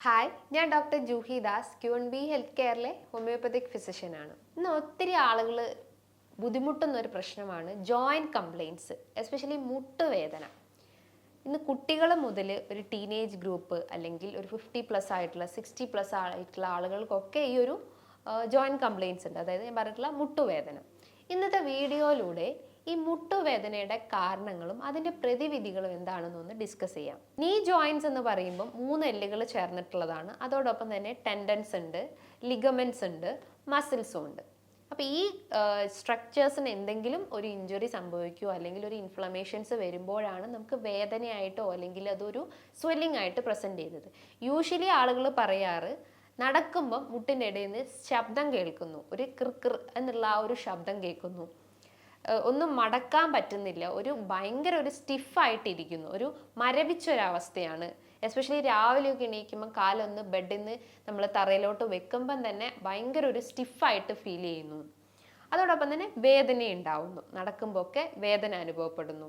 Hi ഞാൻ doctor Juhi Das Q N B health കെയറിലെ homeopathic ഫിസിഷ്യനാണ് ഇന്ന് ഒത്തിരി ആളുകൾ ബുദ്ധിമുട്ടുന്ന ഒരു പ്രശ്നമാണ് ജോയിന്റ് കംപ്ലയിൻസ് എസ്പെഷ്യലി മുട്ടുവേദന. ഇന്ന് കുട്ടികൾ മുതൽ ഒരു ടീനേജ് ഗ്രൂപ്പ് അല്ലെങ്കിൽ ഒരു ഫിഫ്റ്റി പ്ലസ് ആയിട്ടുള്ള സിക്സ്റ്റി പ്ലസ് ആയിട്ടുള്ള ആളുകൾക്കൊക്കെ ഈ ഒരു ജോയിന്റ് കംപ്ലയിൻസ് ഉണ്ട്. അതായത് ഞാൻ പറഞ്ഞിട്ടുള്ള മുട്ടുവേദന. ഇന്നത്തെ വീഡിയോയിലൂടെ ഈ മുട്ടുവേദനയുടെ കാരണങ്ങളും അതിന്റെ പ്രതിവിധികളും എന്താണെന്ന് ഒന്ന് ഡിസ്കസ് ചെയ്യാം. നീ ജോയിൻസ് എന്ന് പറയുമ്പോൾ മൂന്ന് എല്ലുകൾ ചേർന്നിട്ടുള്ളതാണ്. അതോടൊപ്പം തന്നെ ടെൻഡൻസ് ഉണ്ട് ലിഗമെൻസ് ഉണ്ട് മസിൽസും ഉണ്ട്. അപ്പോൾ ഈ സ്ട്രക്ചേഴ്സിന് എന്തെങ്കിലും ഒരു ഇഞ്ചുറി സംഭവിക്കുകയോ അല്ലെങ്കിൽ ഒരു ഇൻഫ്ലമേഷൻസ് വരുമ്പോഴാണ് നമുക്ക് വേദനയായിട്ടോ അല്ലെങ്കിൽ അതൊരു സ്വെല്ലിംഗ് ആയിട്ട് പ്രസന്റ് ചെയ്തത് യൂഷ്വലി ആളുകൾ പറയാറ് നടക്കുമ്പം മുട്ടിന്റെ ഇടയിൽ നിന്ന് ശബ്ദം കേൾക്കുന്നു. ഒരു കൃക്കൃ എന്നുള്ള ആ ഒരു ശബ്ദം കേൾക്കുന്നു. ഒന്നും മടക്കാൻ പറ്റുന്നില്ല. ഒരു ഭയങ്കര ഒരു സ്റ്റിഫായിട്ടിരിക്കുന്നു ഒരു മരവിച്ചൊരവസ്ഥയാണ്. എസ്പെഷ്യലി രാവിലെയൊക്കെ എണീക്കുമ്പോൾ കാലൊന്ന് ബെഡിൽ നിന്ന് നമ്മൾ തറയിലോട്ട് വെക്കുമ്പം തന്നെ ഭയങ്കര ഒരു സ്റ്റിഫായിട്ട് ഫീൽ ചെയ്യുന്നു. അതോടൊപ്പം തന്നെ വേദന ഉണ്ടാവുന്നു നടക്കുമ്പോൾ ഒക്കെ വേദന അനുഭവപ്പെടുന്നു.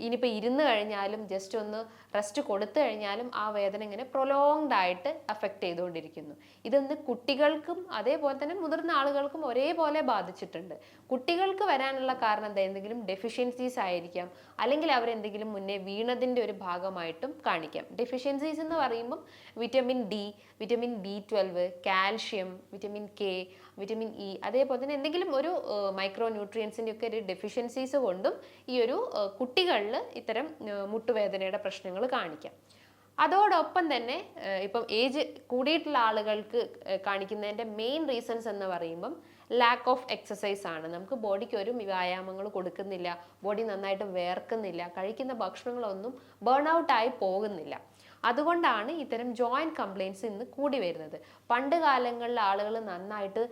ഇനിയിപ്പോൾ ഇരുന്ന് കഴിഞ്ഞാലും ജസ്റ്റ് ഒന്ന് റെസ്റ്റ് കൊടുത്തു കഴിഞ്ഞാലും ആ വേദന ഇങ്ങനെ പ്രൊലോങ്ഡ് ആയിട്ട് അഫക്റ്റ് ചെയ്തുകൊണ്ടിരിക്കുന്നു. ഇതൊന്ന് കുട്ടികൾക്കും അതേപോലെ തന്നെ മുതിർന്ന ആളുകൾക്കും ഒരേപോലെ ബാധിച്ചിട്ടുണ്ട്. കുട്ടികൾക്ക് വരാനുള്ള കാരണം എന്താ? എന്തെങ്കിലും ഡെഫിഷ്യൻസീസ് ആയിരിക്കാം. അല്ലെങ്കിൽ അവരെന്തെങ്കിലും മുന്നേ വീണതിന്റെ ഒരു ഭാഗമായിട്ടും കാണിക്കാം. ഡെഫിഷ്യൻസീസ് എന്ന് പറയുമ്പം vitamin D vitamin B twelve calcium vitamin K vitamin E അതേപോലെ തന്നെ എന്തെങ്കിലും ഒരു മൈക്രോ ന്യൂട്രിയൻസിന്റെ ഒക്കെ ഒരു ഡെഫിഷ്യൻസീസ് കൊണ്ടും ഈ ഒരു കുട്ടികളിൽ ഇത്തരം മുട്ടുവേദനയുടെ പ്രശ്നങ്ങൾ കാണിക്കാം. അതോടൊപ്പം തന്നെ ഇപ്പം ഏജ് കൂടിയിട്ടുള്ള ആളുകൾക്ക് കാണിക്കുന്നതിന്റെ മെയിൻ റീസൺസ് എന്ന് പറയുമ്പം ലാക്ക് ഓഫ് എക്സസൈസ് ആണ്. നമുക്ക് ബോഡിക്ക് ഒരു വ്യായാമങ്ങൾ കൊടുക്കുന്നില്ല ബോഡി നന്നായിട്ട് വേർക്കുന്നില്ല കഴിക്കുന്ന ഭക്ഷണങ്ങളൊന്നും ബേൺ ഔട്ടായി പോകുന്നില്ല. അതുകൊണ്ടാണ് ഇത്തരം ജോയിന്റ് കംപ്ലയിൻസ് ഇന്ന് കൂടി വരുന്നത്. പണ്ട് കാലങ്ങളിൽ ആളുകൾ നന്നായിട്ട്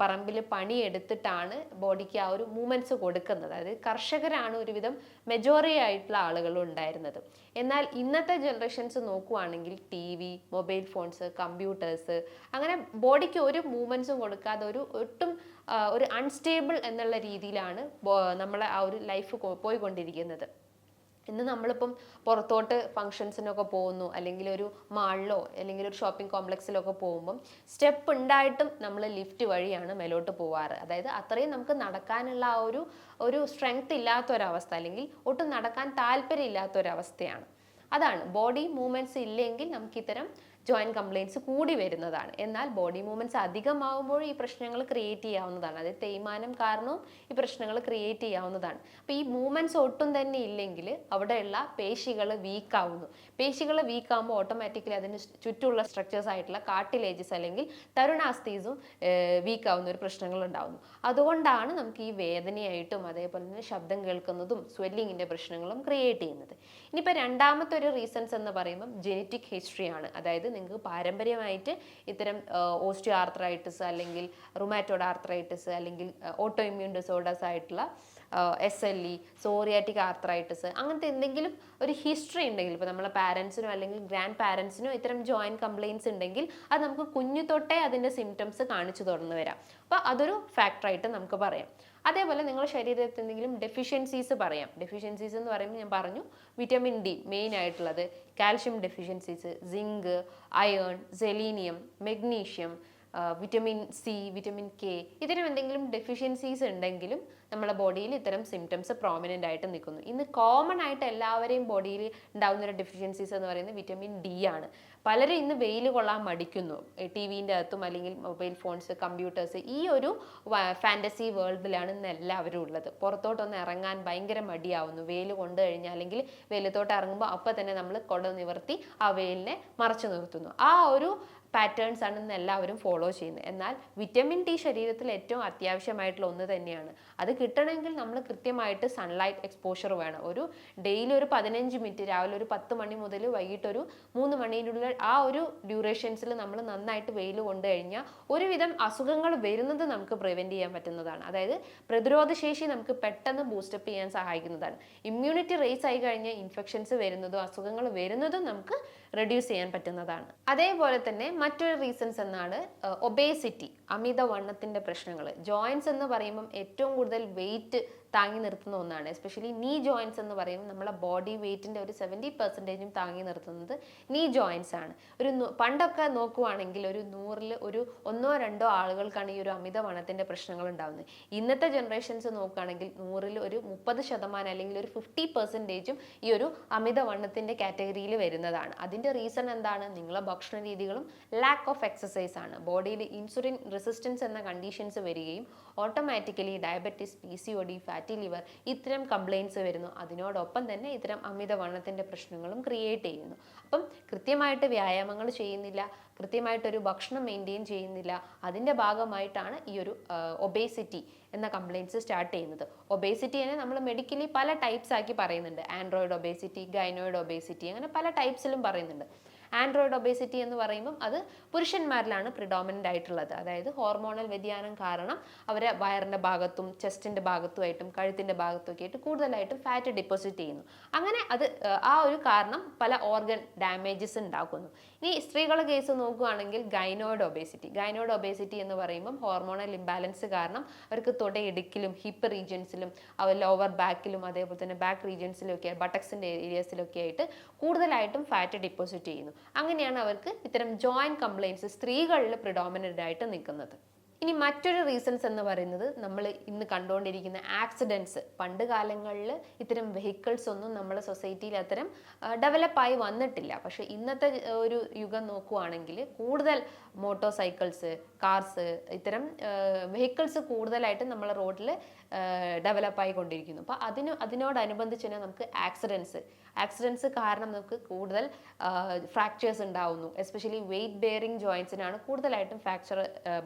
പറമ്പിൽ പണിയെടുത്തിട്ടാണ് ബോഡിക്ക് ആ ഒരു മൂമെന്റ്സ് കൊടുക്കുന്നത്. അതായത് കർഷകരാണ് ഒരുവിധം മെജോറിറ്റി ആയിട്ടുള്ള ആളുകൾ ഉണ്ടായിരുന്നത്. എന്നാൽ ഇന്നത്തെ ജനറേഷൻസ് നോക്കുവാണെങ്കിൽ T V mobile phones computers അങ്ങനെ ബോഡിക്ക് ഒരു മൂവ്മെന്റ്സും കൊടുക്കാതെ ഒരു ഒട്ടും ഒരു അൺസ്റ്റേബിൾ എന്നുള്ള രീതിയിലാണ് നമ്മളെ ആ ഒരു ലൈഫ് പോയിക്കൊണ്ടിരിക്കുന്നത്. ഇന്ന് നമ്മളിപ്പം പുറത്തോട്ട് ഫങ്ഷൻസിനൊക്കെ പോകുന്നു അല്ലെങ്കിൽ ഒരു മാളിലോ അല്ലെങ്കിൽ ഒരു ഷോപ്പിംഗ് കോംപ്ലക്സിലൊക്കെ പോകുമ്പം സ്റ്റെപ്പ് ഉണ്ടായിട്ടും നമ്മൾ ലിഫ്റ്റ് വഴിയാണ് മേലോട്ട് പോവാറ്. അതായത് അത്രയും നമുക്ക് നടക്കാനുള്ള ആ ഒരു ഒരു സ്ട്രെങ്ത് ഇല്ലാത്തൊരവസ്ഥ അല്ലെങ്കിൽ ഒട്ടും നടക്കാൻ താല്പര്യം ഇല്ലാത്തൊരവസ്ഥയാണ് അതാണ്. ബോഡി മൂവ്മെന്റ്സ് ഇല്ലെങ്കിൽ നമുക്ക് ഇത്തരം ജോയിന്റ് കംപ്ലയിൻസ് കൂടി വരുന്നതാണ്. എന്നാൽ ബോഡി മൂവ്മെന്റ്സ് അധികമാകുമ്പോൾ ഈ പ്രശ്നങ്ങൾ ക്രിയേറ്റ് ചെയ്യാവുന്നതാണ്. അതായത് തേയ്മാനം കാരണവും ഈ പ്രശ്നങ്ങൾ ക്രിയേറ്റ് ചെയ്യാവുന്നതാണ്. അപ്പോൾ ഈ മൂവ്മെന്റ്സ് ഒട്ടും തന്നെ ഇല്ലെങ്കിൽ അവിടെയുള്ള പേശികൾ വീക്കാവുന്നു പേശികൾ വീക്കാകുമ്പോൾ ഓട്ടോമാറ്റിക്കലി അതിന് ചുറ്റുമുള്ള സ്ട്രക്ചേഴ്സ് ആയിട്ടുള്ള കാർട്ടിലേജസ് അല്ലെങ്കിൽ തരുണാസ്ഥീസും വീക്കാവുന്ന ഒരു പ്രശ്നങ്ങൾ ഉണ്ടാവുന്നു. അതുകൊണ്ടാണ് നമുക്ക് ഈ വേദനയായിട്ടും അതേപോലെ തന്നെ ശബ്ദം കേൾക്കുന്നതും സ്വെല്ലിങ്ങിന്റെ പ്രശ്നങ്ങളും ക്രിയേറ്റ് ചെയ്യുന്നത്. ഇനിയിപ്പോൾ രണ്ടാമത്തെ ഒരു റീസൺസ് എന്ന് പറയുമ്പം ജെനറ്റിക് ഹിസ്റ്ററിയാണ് അതായത് നിങ്ങൾക്ക് പാരമ്പര്യമായിട്ട് ഇത്തരം ഓസ്റ്റിയോ ആർത്രൈറ്റിസ് അല്ലെങ്കിൽ റുമാറ്റോഡ് ആർത്രൈറ്റിസ് അല്ലെങ്കിൽ ഓട്ടോ ഇമ്മ്യൂൺ ഡിസോർഡേഴ്സ് ആയിട്ടുള്ള S L E psoriatic arthritis അങ്ങനത്തെ എന്തെങ്കിലും ഒരു ഹിസ്റ്ററി ഉണ്ടെങ്കിൽ ഇപ്പോൾ നമ്മളെ പാരൻസിനോ അല്ലെങ്കിൽ ഗ്രാൻഡ് പാരൻസിനോ ഇത്തരം ജോയിന്റ് കംപ്ലയിൻസ് ഉണ്ടെങ്കിൽ അത് നമുക്ക് കുഞ്ഞു തൊട്ടേ അതിന്റെ സിംറ്റംസ് കാണിച്ചു തുടർന്ന് വരാം അപ്പോൾ അതൊരു ഫാക്ടറായിട്ട് നമുക്ക് പറയാം. അതേപോലെ നിങ്ങളുടെ ശരീരത്തിൽ എന്തെങ്കിലും ഡെഫിഷ്യൻസീസ് പറയാം. ഡെഫിഷ്യൻസീസ് എന്ന് പറയുമ്പോൾ ഞാൻ പറഞ്ഞു വിറ്റമിൻ ഡി മെയിൻ ആയിട്ടുള്ളത് calcium deficiencies zinc iron selenium magnesium vitamin C vitamin K ഇതിനും എന്തെങ്കിലും ഡെഫിഷ്യൻസീസ് ഉണ്ടെങ്കിലും നമ്മുടെ ബോഡിയിൽ ഇത്തരം സിംറ്റംസ് പ്രോമിനന്റ് ആയിട്ട് നിൽക്കുന്നു. ഇന്ന് കോമൺ ആയിട്ട് എല്ലാവരെയും ബോഡിയിൽ ഉണ്ടാകുന്ന ഒരു ഡെഫിഷ്യൻസീസ് എന്ന് പറയുന്നത് വിറ്റമിൻ ഡി ആണ്. പലരും ഇന്ന് വെയിൽ കൊള്ളാൻ മടിക്കുന്നു. ടി വിന്റെ അകത്തും അല്ലെങ്കിൽ മൊബൈൽ ഫോൺസ് കമ്പ്യൂട്ടേഴ്സ് ഈ ഒരു ഫാന്റസി വേൾഡിലാണ് ഇന്ന് എല്ലാവരും ഉള്ളത്. പുറത്തോട്ടൊന്ന് ഇറങ്ങാൻ ഭയങ്കര മടിയാവുന്നു. വെയിൽ കൊണ്ടു കഴിഞ്ഞാൽ അല്ലെങ്കിൽ വെയിലത്തോട്ട് ഇറങ്ങുമ്പോൾ അപ്പം തന്നെ നമ്മൾ കൊട നിവർത്തി ആ വെയിലിനെ മറച്ചു നിർത്തുന്നു. ആ ഒരു പാറ്റേൺസ് ആണ് ഇന്ന് എല്ലാവരും ഫോളോ ചെയ്യുന്നത്. എന്നാൽ വിറ്റമിൻ ഡി ശരീരത്തിൽ ഏറ്റവും അത്യാവശ്യമായിട്ടുള്ള ഒന്ന് തന്നെയാണ്. അത് കിട്ടണമെങ്കിൽ നമ്മൾ കൃത്യമായിട്ട് സൺലൈറ്റ് എക്സ്പോഷർ വേണം. ഒരു ഡെയിലി ഒരു പതിനഞ്ച് മിനിറ്റ് രാവിലെ ഒരു പത്ത് മണി മുതൽ വൈകിട്ട് ഒരു മൂന്ന് മണിയിലുള്ള ആ ഒരു ഡ്യൂറേഷൻസിൽ നമ്മൾ നന്നായിട്ട് വെയിൽ കൊണ്ടു കഴിഞ്ഞാൽ ഒരുവിധം അസുഖങ്ങൾ വരുന്നത് നമുക്ക് പ്രിവെന്റ് ചെയ്യാൻ പറ്റുന്നതാണ്. അതായത് പ്രതിരോധ ശേഷി നമുക്ക് പെട്ടെന്ന് ബൂസ്റ്റപ്പ് ചെയ്യാൻ സഹായിക്കുന്നതാണ്. ഇമ്മ്യൂണിറ്റി റേസ് ആയി കഴിഞ്ഞാൽ ഇൻഫെക്ഷൻസ് വരുന്നതും അസുഖങ്ങൾ വരുന്നതും നമുക്ക് റെഡ്യൂസ് ചെയ്യാൻ പറ്റുന്നതാണ്. അതേപോലെ തന്നെ മറ്റൊരു റീസൺസ് എന്നാണ് ഒബേസിറ്റി അമിതവണ്ണത്തിന്റെ പ്രശ്നങ്ങൾ ജോയിൻസ് എന്ന് പറയുമ്പം ഏറ്റവും കൂടുതൽ വെയിറ്റ് താങ്ങി നിർത്തുന്ന ഒന്നാണ്. എസ്പെഷ്യലി നീ ജോയിൻസ് എന്ന് പറയുമ്പോൾ നമ്മളെ ബോഡി വെയ്റ്റിന്റെ ഒരു സെവന്റി പെർസെന്റേജും താങ്ങി നിർത്തുന്നത് നീ ജോയിൻസ് ആണ്. ഒരു പണ്ടൊക്കെ നോക്കുവാണെങ്കിൽ ഒരു നൂറിൽ ഒരു ഒന്നോ രണ്ടോ ആളുകൾക്കാണ് ഈ ഒരു അമിത വണത്തിന്റെ പ്രശ്നങ്ങൾ ഉണ്ടാകുന്നത് ഇന്നത്തെ ജനറേഷൻസ് നോക്കുകയാണെങ്കിൽ നൂറിൽ ഒരു മുപ്പത് ശതമാനം അല്ലെങ്കിൽ ഒരു ഫിഫ്റ്റി പെർസെന്റേജും ഈ ഒരു അമിത വണ്ണത്തിന്റെ കാറ്റഗറിയിൽ വരുന്നതാണ്. അതിന്റെ റീസൺ എന്താണ്? നിങ്ങളെ ഭക്ഷണ രീതികളും ലാക്ക് ഓഫ് എക്സസൈസ് ആണ്. ബോഡിയിൽ ഇൻസുലിൻ റെസിസ്റ്റൻസ് എന്ന കണ്ടീഷൻസ് വരികയും automatically diabetes P C O D liver ഇത്തരം കംപ്ലയിൻസ് വരുന്നു. അതിനോടൊപ്പം തന്നെ ഇത്തരം അമിതവണ്ണത്തിന്റെ പ്രശ്നങ്ങളും ക്രിയേറ്റ് ചെയ്യുന്നു. അപ്പം കൃത്യമായിട്ട് വ്യായാമങ്ങൾ ചെയ്യുന്നില്ല. കൃത്യമായിട്ടൊരു ഭക്ഷണം മെയിന്റെയിൻ ചെയ്യുന്നില്ല. അതിന്റെ ഭാഗമായിട്ടാണ് ഈ ഒരു ഒബേസിറ്റി എന്ന കംപ്ലയിൻസ് സ്റ്റാർട്ട് ചെയ്യുന്നത്. ഒബേസിറ്റി തന്നെ നമ്മൾ മെഡിക്കലി പല ടൈപ്സ് ആക്കി പറയുന്നുണ്ട്. ആൻഡ്രോയിഡ് ഒബേസിറ്റി ഗൈനോയിഡ് ഒബേസിറ്റി അങ്ങനെ പല ടൈപ്സിലും പറയുന്നുണ്ട്. ആൻഡ്രോയിഡ് ഒബേസിറ്റി എന്ന് പറയുമ്പം അത് പുരുഷന്മാരിലാണ് പ്രിഡോമിനന്റ് ആയിട്ടുള്ളത്. അതായത് ഹോർമോണൽ വ്യതിയാനം കാരണം അവരെ വയറിന്റെ ഭാഗത്തും ചെസ്റ്റിന്റെ ഭാഗത്തുമായിട്ടും കഴുത്തിന്റെ ഭാഗത്തുമൊക്കെ ആയിട്ട് കൂടുതലായിട്ടും ഫാറ്റ് ഡിപ്പോസിറ്റ് ചെയ്യുന്നു. അങ്ങനെ അത് ആ ഒരു കാരണം പല ഓർഗൻ ഡാമേജസ് ഉണ്ടാക്കുന്നു. ഇനി സ്ത്രീകളുടെ കേസ് നോക്കുകയാണെങ്കിൽ ഗൈനോയിഡ് ഒബേസിറ്റി. ഗൈനോയിഡ് ഒബേസിറ്റി എന്ന് പറയുമ്പം ഹോർമോണൽ ഇംബാലൻസ് കാരണം അവർക്ക് തുടയിടുക്കിലും ഹിപ്പ് റീജിയൻസിലും അവർ ലോവർ ബാക്കിലും അതേപോലെ തന്നെ ബാക്ക് റീജിയൻസിലും ഒക്കെ ബട്ടക്സിന്റെ ഏരിയസിലൊക്കെ ആയിട്ട് കൂടുതലായിട്ടും ഫാറ്റ് ഡിപ്പോസിറ്റ് ചെയ്യുന്നു. അങ്ങനെയാണ് അവർക്ക് ഇത്തരം ജോയിന്റ് കംപ്ലയിൻസ് സ്ത്രീകളിൽ പ്രിഡോമിനന്റ് ആയിട്ട് നിൽക്കുന്നത്. ഇനി മറ്റൊരു റീസൺസ് എന്ന് പറയുന്നത് നമ്മൾ ഇന്ന് കണ്ടുകൊണ്ടിരിക്കുന്ന ആക്സിഡൻസ് പണ്ട് കാലങ്ങളിൽ ഇത്തരം വെഹിക്കിൾസ് ഒന്നും നമ്മുടെ സൊസൈറ്റിയിൽ അത്തരം ഡെവലപ്പായി വന്നിട്ടില്ല. പക്ഷെ ഇന്നത്തെ ഒരു യുഗം നോക്കുവാണെങ്കിൽ കൂടുതൽ മോട്ടോർ സൈക്കിൾസ് കാർസ് ഇത്തരം വെഹിക്കിൾസ് കൂടുതലായിട്ട് നമ്മളെ റോഡിൽ ഡെവലപ്പായി കൊണ്ടിരിക്കുന്നു അപ്പോൾ അതിന് അതിനോടനുബന്ധിച്ച് തന്നെ നമുക്ക് ആക്സിഡൻസ് ആക്സിഡൻസ് കാരണം നമുക്ക് കൂടുതൽ ഫ്രാക്ചേഴ്സ് ഉണ്ടാവുന്നു. എസ്പെഷ്യലി വെയിറ്റ് ബെയറിങ് ജോയിൻസിനാണ് കൂടുതലായിട്ടും ഫ്രാക്ചർ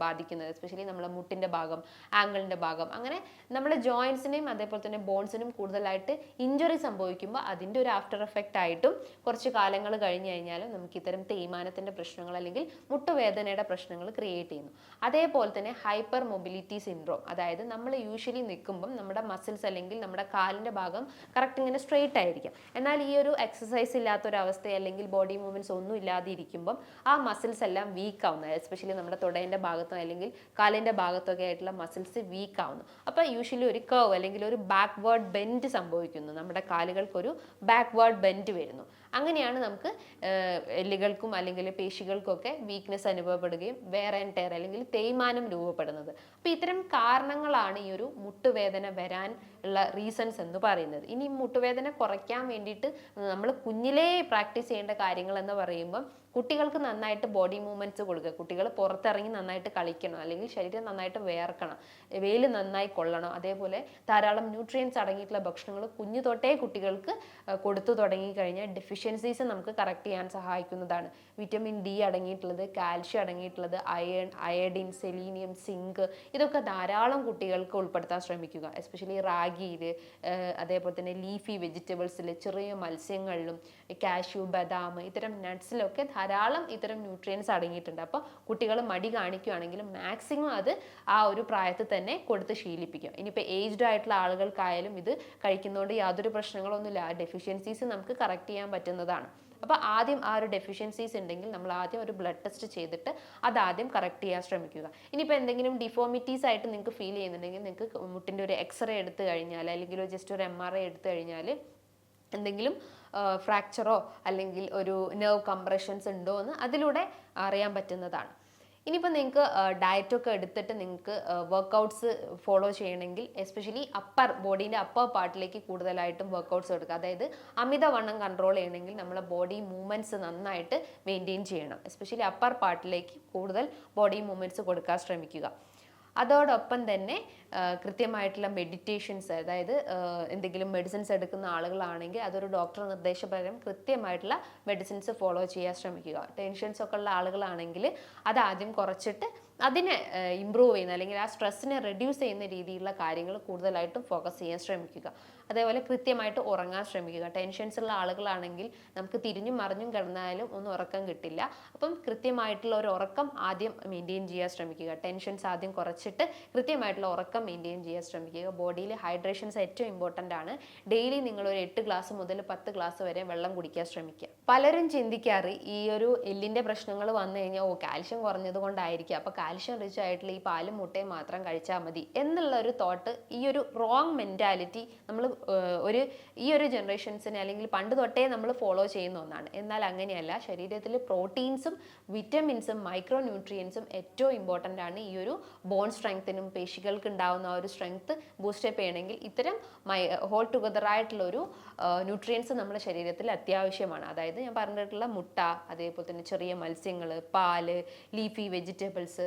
ബാധിക്കുന്നത്. എസ്പെഷ്യലി നമ്മളെ മുട്ടിന്റെ ഭാഗം ആംഗിളിന്റെ ഭാഗം. അങ്ങനെ നമ്മുടെ ജോയിൻസിനെയും അതേപോലെ തന്നെ ബോൺസിനും കൂടുതലായിട്ട് ഇഞ്ചുറി സംഭവിക്കുമ്പോൾ അതിന്റെ ഒരു ആഫ്റ്റർ എഫക്റ്റ് ആയിട്ടും കുറച്ച് കാലങ്ങൾ കഴിഞ്ഞ് കഴിഞ്ഞാൽ നമുക്ക് ഇത്തരം തേയ്മാനത്തിന്റെ പ്രശ്നങ്ങൾ അല്ലെങ്കിൽ മുട്ടുവേദനയുടെ പ്രശ്നങ്ങൾ ക്രിയേറ്റ് ചെയ്യുന്നു. അതേപോലെ തന്നെ ഹൈപ്പർ മൊബിലിറ്റി സിൻഡ്രോം അതായത് നമ്മൾ യൂഷ്വലി നിൽക്കുമ്പം നമ്മുടെ മസിൽസ് അല്ലെങ്കിൽ നമ്മുടെ കാലിന്റെ ഭാഗം കറക്റ്റ് ഇങ്ങനെ സ്ട്രെയിറ്റ് ആയിരിക്കും. എന്നാൽ ഈ ഒരു എക്സസൈസ് ഇല്ലാത്തൊരവസ്ഥ അല്ലെങ്കിൽ ബോഡി മൂവ്മെന്റ്സ് ഒന്നും ഇല്ലാതെ ഇരിക്കുമ്പം ആ മസിൽസ് എല്ലാം വീക്ക് ആവുന്നത് എസ്പെഷ്യലി നമ്മുടെ തുടേന്റെ ഭാഗത്തോ അല്ലെങ്കിൽ കാലിന്റെ ഭാഗത്തൊക്കെ ആയിട്ടുള്ള മസിൽസ് വീക്ക് ആവുന്നു. അപ്പോൾ യൂഷ്വലി ഒരു കർവ് അല്ലെങ്കിൽ ഒരു ബാക്ക്വേർഡ് ബെൻഡ് സംഭവിക്കുന്നു. നമ്മുടെ കാലുകൾക്കൊരു ബാക്ക്വേർഡ് ബെൻഡ് വരുന്നു. അങ്ങനെയാണ് നമുക്ക് എല്ലുകൾക്കും അല്ലെങ്കിൽ പേശികൾക്കൊക്കെ വീക്ക്നെസ് അനുഭവപ്പെടുകയും വേറെ ടയർ അല്ലെങ്കിൽ തേയ്മാനം രൂപപ്പെടുന്നത്. അപ്പോൾ ഇത്തരം കാരണങ്ങളാണ് ഈ ഒരു മുട്ടുവേദന വരാൻ ഉള്ള റീസൺസ് എന്ന് പറയുന്നത്. ഇനി മുട്ടുവേദന കുറയ്ക്കാൻ വേണ്ടിയിട്ട് നമ്മൾ കുഞ്ഞിലേ പ്രാക്ടീസ് ചെയ്യേണ്ട കാര്യങ്ങൾ എന്ന് പറയുമ്പം കുട്ടികൾക്ക് നന്നായിട്ട് ബോഡി മൂവ്മെന്റ്സ് കൊടുക്കുക. കുട്ടികൾ പുറത്തിറങ്ങി നന്നായിട്ട് കളിക്കണം. അല്ലെങ്കിൽ ശരീരം നന്നായിട്ട് വേർക്കണം. വെയിൽ നന്നായി കൊള്ളണം. അതേപോലെ ധാരാളം ന്യൂട്രിയൻസ് അടങ്ങിയിട്ടുള്ള ഭക്ഷണങ്ങൾ കുഞ്ഞു തൊട്ടേ കുട്ടികൾക്ക് കൊടുത്തു തുടങ്ങി കഴിഞ്ഞാൽ ഡെഫിഷ്യൻസീസ് നമുക്ക് കറക്റ്റ് ചെയ്യാൻ സഹായിക്കുന്നതാണ്. വിറ്റമിൻ ഡി അടങ്ങിയിട്ടുള്ളത് കാൽഷ്യം അടങ്ങിയിട്ടുള്ളത് അയൺ അയഡിൻ സെലീനിയം സിങ്ക് ഇതൊക്കെ ധാരാളം കുട്ടികൾക്ക് ഉൾപ്പെടുത്താൻ ശ്രമിക്കുക. എസ്പെഷ്യലി റാഗിയിൽ അതേപോലെ തന്നെ ലീഫി വെജിറ്റബിൾസിൽ ചെറിയ മത്സ്യങ്ങളിലും കാഷ്യൂ ബദാം ഇത്തരം നട്ട്സിലൊക്കെ ധാരാളം ഇത്തരം ന്യൂട്രിയൻസ് അടങ്ങിയിട്ടുണ്ട്. അപ്പോൾ കുട്ടികൾ മടി കാണിക്കുകയാണെങ്കിലും മാക്സിമം അത് ആ ഒരു പ്രായത്തിൽ തന്നെ കൊടുത്ത് ശീലിപ്പിക്കും. ഇനിയിപ്പോൾ ഏജ്ഡ് ആയിട്ടുള്ള ആളുകൾക്കായാലും ഇത് കഴിക്കുന്നതുകൊണ്ട് യാതൊരു പ്രശ്നങ്ങളൊന്നുമില്ല. ആ ഡെഫിഷ്യൻസീസ് നമുക്ക് കറക്റ്റ് ചെയ്യാൻ പറ്റുന്നതാണ്. അപ്പോൾ ആദ്യം ആ ഒരു ഡെഫിഷ്യൻസീസ് ഉണ്ടെങ്കിൽ നമ്മൾ ആദ്യം ഒരു ബ്ലഡ് ടെസ്റ്റ് ചെയ്തിട്ട് അത് ആദ്യം കറക്റ്റ് ചെയ്യാൻ ശ്രമിക്കുക. ഇനിയിപ്പോൾ എന്തെങ്കിലും ഡിഫോമിറ്റീസ് ആയിട്ട് നിങ്ങൾക്ക് ഫീൽ ചെയ്യുന്നുണ്ടെങ്കിൽ നിങ്ങൾക്ക് മുട്ടിന്റെ ഒരു എക്സ്റേ എടുത്ത് കഴിഞ്ഞാൽ അല്ലെങ്കിൽ ജസ്റ്റ് ഒരു എം ആർ ഐ എടുത്തു കഴിഞ്ഞാൽ എന്തെങ്കിലും ഫ്രാക്ചറോ അല്ലെങ്കിൽ ഒരു നെർവ് കംപ്രഷൻസ് ഉണ്ടോ എന്ന് അതിലൂടെ അറിയാൻ പറ്റുന്നതാണ്. ഇനിയിപ്പോൾ നിങ്ങൾക്ക് ഡയറ്റൊക്കെ എടുത്തിട്ട് നിങ്ങൾക്ക് വർക്കൗട്ട്സ് ഫോളോ ചെയ്യണമെങ്കിൽ എസ്പെഷ്യലി അപ്പർ ബോഡീന്റെ അപ്പർ പാർട്ടിലേക്ക് കൂടുതലായിട്ടും വർക്കൗട്ട്സ് എടുക്കുക. അതായത് അമിതവണ്ണം കൺട്രോൾ ചെയ്യണമെങ്കിൽ നമ്മളെ ബോഡി മൂവ്മെന്റ്സ് നന്നായിട്ട് മെയിന്റെയിൻ ചെയ്യണം. എസ്പെഷ്യലി അപ്പർ പാർട്ടിലേക്ക് കൂടുതൽ ബോഡി മൂവ്മെന്റ്സ് കൊടുക്കാൻ ശ്രമിക്കുക. അതോടൊപ്പം തന്നെ കൃത്യമായിട്ടുള്ള മെഡിറ്റേഷൻസ് അതായത് എന്തെങ്കിലും മെഡിസിൻസ് എടുക്കുന്ന ആളുകളാണെങ്കിൽ അതൊരു ഡോക്ടർ നിർദ്ദേശപ്രകാരം കൃത്യമായിട്ടുള്ള മെഡിസിൻസ് ഫോളോ ചെയ്യാൻ ശ്രമിക്കുക. ടെൻഷൻസ് ഒക്കെ ഉള്ള ആളുകളാണെങ്കിൽ അത് ആദ്യം കുറച്ചിട്ട് അതിനെ ഇമ്പ്രൂവ് ചെയ്യുന്ന അല്ലെങ്കിൽ ആ സ്ട്രെസ്സിനെ റെഡ്യൂസ് ചെയ്യുന്ന രീതിയിലുള്ള കാര്യങ്ങൾ കൂടുതലായിട്ടും ഫോക്കസ് ചെയ്യാൻ ശ്രമിക്കുക. അതേപോലെ കൃത്യമായിട്ട് ഉറങ്ങാൻ ശ്രമിക്കുക. ടെൻഷൻസ് ഉള്ള ആളുകളാണെങ്കിൽ നമുക്ക് തിരിഞ്ഞും മറിഞ്ഞും കിടന്നാലും ഒന്നും ഉറക്കം കിട്ടില്ല. അപ്പം കൃത്യമായിട്ടുള്ള ഒരു ഉറക്കം ആദ്യം മെയിന്റെയിൻ ചെയ്യാൻ ശ്രമിക്കുക. ടെൻഷൻസ് ആദ്യം കുറച്ചിട്ട് കൃത്യമായിട്ടുള്ള ഉറക്കം മെയിന്റെയിൻ ചെയ്യാൻ ശ്രമിക്കുക. ബോഡിയിൽ ഹൈഡ്രേഷൻസ് ഏറ്റവും ഇമ്പോർട്ടന്റ് ആണ്. ഡെയിലി നിങ്ങൾ ഒരു എട്ട് ഗ്ലാസ് മുതൽ പത്ത് ഗ്ലാസ് വരെ വെള്ളം കുടിക്കാൻ ശ്രമിക്കുക. പലരും ചിന്തിക്കാറ് ഈ ഒരു എല്ലിന്റെ പ്രശ്നങ്ങൾ വന്നു കഴിഞ്ഞാൽ ഓ കാൽഷ്യം കുറഞ്ഞത് കൊണ്ടായിരിക്കും. അപ്പോൾ കാൽഷ്യം റിച്ച് ആയിട്ടുള്ള ഈ പാലും മുട്ടയും മാത്രം കഴിച്ചാൽ മതി. എന്നുള്ള ഒരു തോട്ട് ഈ ഒരു റോങ് മെന്റാലിറ്റി നമ്മൾ ഒരു ഈ ഒരു ജനറേഷൻസിനെ അല്ലെങ്കിൽ പണ്ട് തൊട്ടേ നമ്മൾ ഫോളോ ചെയ്യുന്ന ഒന്നാണ്. എന്നാൽ അങ്ങനെയല്ല. ശരീരത്തിൽ പ്രോട്ടീൻസും വിറ്റമിൻസും മൈക്രോ ന്യൂട്രിയൻസും ഏറ്റവും ഇമ്പോർട്ടന്റ് ആണ് ഈ ഒരു ബോൺ സ്ട്രെങ്ത്തിനും പേശികൾക്ക് ഉണ്ടാകുന്ന ഒരു സ്ട്രെങ്ത് ബൂസ്റ്റപ്പ് ചെയ്യണമെങ്കിൽ ഇത്തരം മൈ ഹോൾ ഒരു ന്യൂട്രിയൻസ് നമ്മുടെ ശരീരത്തിൽ അത്യാവശ്യമാണ്. അതായത് ഞാൻ പറഞ്ഞിട്ടുള്ള മുട്ട അതേപോലെ തന്നെ ചെറിയ മത്സ്യങ്ങൾ പാൽ ലീഫി വെജിറ്റബിൾസ്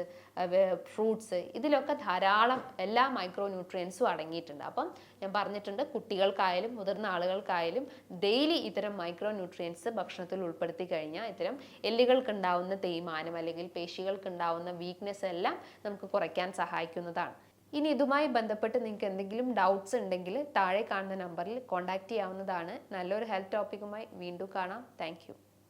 ഫ്രൂട്ട്സ് ഇതിലൊക്കെ ധാരാളം എല്ലാ മൈക്രോ ന്യൂട്രിയൻസും അടങ്ങിയിട്ടുണ്ട്. അപ്പം ഞാൻ പറഞ്ഞിട്ടുണ്ട് കുട്ടികൾക്കായാലും മുതിർന്ന ആളുകൾക്കായാലും ഡെയിലി ഇത്തരം മൈക്രോ ന്യൂട്രിയൻസ് ഭക്ഷണത്തിൽ ഉൾപ്പെടുത്തി കഴിഞ്ഞാൽ ഇത്തരം എല്ലുകൾക്കുണ്ടാവുന്ന തേയ്മാനം അല്ലെങ്കിൽ പേശികൾക്കുണ്ടാവുന്ന വീക്ക്നെസ് എല്ലാം നമുക്ക് കുറയ്ക്കാൻ സഹായിക്കുന്നതാണ്. ഇനി ഇതുമായി ബന്ധപ്പെട്ട് നിങ്ങൾക്ക് എന്തെങ്കിലും ഡൗട്ട്സ് ഉണ്ടെങ്കിൽ താഴെ കാണുന്ന നമ്പറിൽ കോൺടാക്റ്റ് ചെയ്യാവുന്നതാണ്. നല്ലൊരു ഹെൽത്ത് ടോപ്പിക്കുമായി വീണ്ടും കാണാം. താങ്ക്